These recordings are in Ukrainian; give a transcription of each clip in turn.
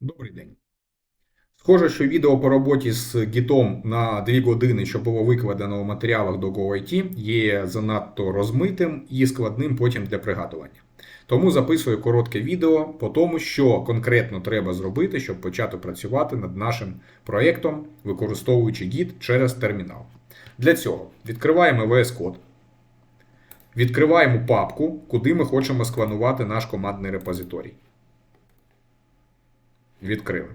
Добрий день. Схоже, що відео по роботі з гітом на 2 години, що було викладено у матеріалах до GoIT, є занадто розмитим і складним потім для пригадування. Тому записую коротке відео по тому, що конкретно треба зробити, щоб почати працювати над нашим проєктом, використовуючи Git через термінал. Для цього відкриваємо VS Code, відкриваємо папку, куди ми хочемо скланувати наш командний репозиторій. Відкрили.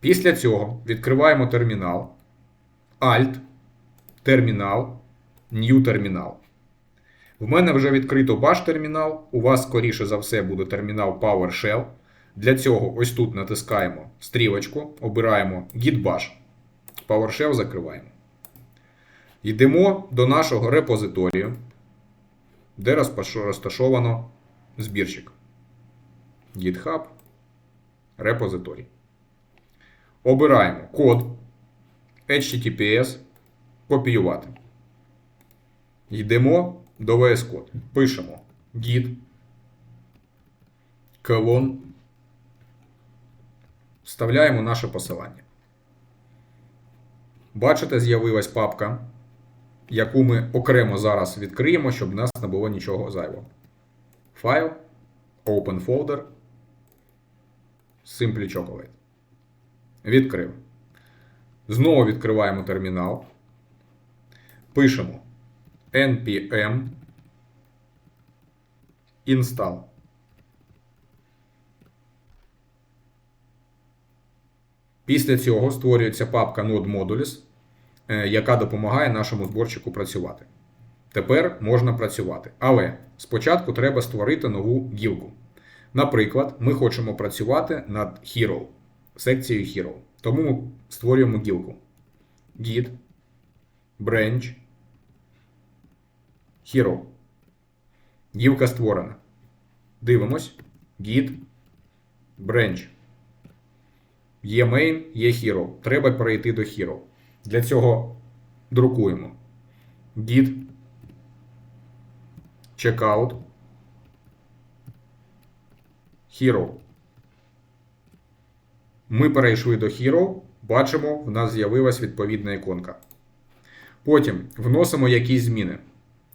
Після цього відкриваємо термінал, Alt, термінал, New термінал. В мене вже відкрито Bash термінал. У вас, скоріше за все, буде термінал PowerShell. Для цього ось тут натискаємо стрілочку, обираємо Git Bash. PowerShell закриваємо. Йдемо до нашого репозиторію, де розташовано збірчик. GitHub, репозиторій. Обираємо код HTTPS, копіювати. Йдемо до VS Code. Пишемо git колон. Вставляємо наше посилання. Бачите, з'явилась папка, яку ми окремо зараз відкриємо, щоб в нас не було нічого зайвого. Файл, Open Folder, Simply Chocolate. Відкрив. Знову відкриваємо термінал. Пишемо npm install. Після цього створюється папка Node Modules, е, яка допомагає нашому зборчику працювати. Тепер можна працювати. Але спочатку треба створити нову гілку. Наприклад, ми хочемо працювати над Hero, секцією Hero. Тому ми створюємо гілку. Git, branch, Hero. Гілка створена. Дивимось. Git, branch. Є main, є hero. Треба перейти до hero. Для цього друкуємо. Git, checkout, hero. Ми перейшли до Hero, бачимо, в нас з'явилась відповідна іконка. Потім вносимо якісь зміни.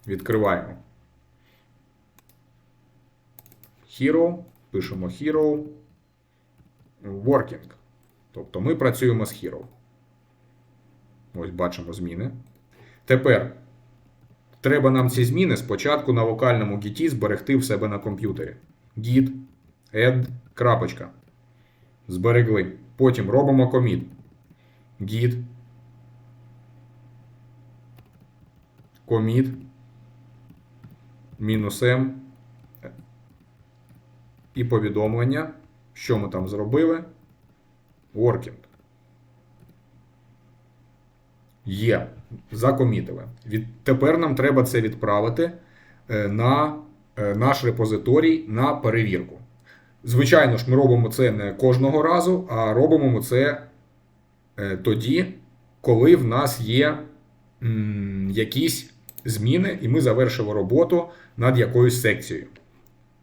Відкриваємо. Hero, пишемо Hero. Working. Тобто ми працюємо з Hero. Ось бачимо зміни. Тепер треба нам ці зміни спочатку на локальному гіті зберегти в себе на комп'ютері. Git, add, крапочка. Зберегли. Потім робимо коміт. Git. Коміт. Мінус M. І повідомлення. Що ми там зробили? Working. Є. Закомітили. Тепер нам треба це відправити е, на е, наш репозиторій на перевірку. Звичайно ж, ми робимо це не кожного разу, а робимо ми це е, тоді, коли в нас є якісь зміни, і ми завершили роботу над якоюсь секцією.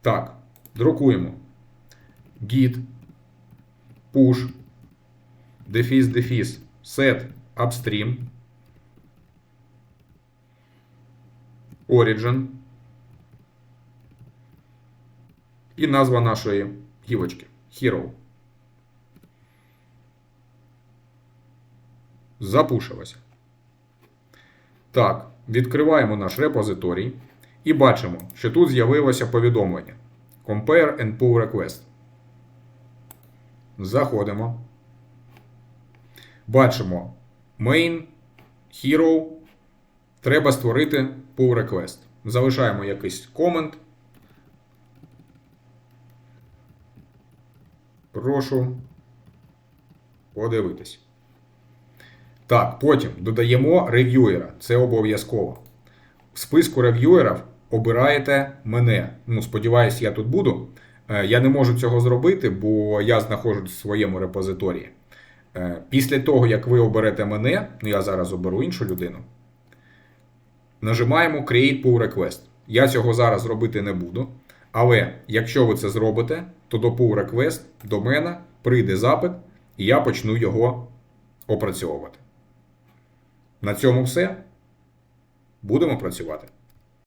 Так, друкуємо. Git, push, дефіс, дефіс, set, upstream, origin. І назва нашої гілочки Hero. Запушилося. Так, відкриваємо наш репозиторій і бачимо, що тут з'явилося повідомлення. Compare and pull request. Заходимо. Бачимо main, hero. Треба створити pull request. Залишаємо якийсь комент. Прошу подивитись. Так, потім додаємо рев'юера. Це обов'язково. В списку рев'юерів обираєте мене. Ну, сподіваюсь, я тут буду. Е, Я не можу цього зробити, бо я знаходжусь в своєму репозиторії. Е, Після того, як ви оберете мене, ну я зараз оберу іншу людину. Нажимаємо Create Pull Request. Я цього зараз робити не буду. Але якщо ви це зробите, то до pull request до мене прийде запит, і я почну його опрацьовувати. На цьому все. Будемо працювати.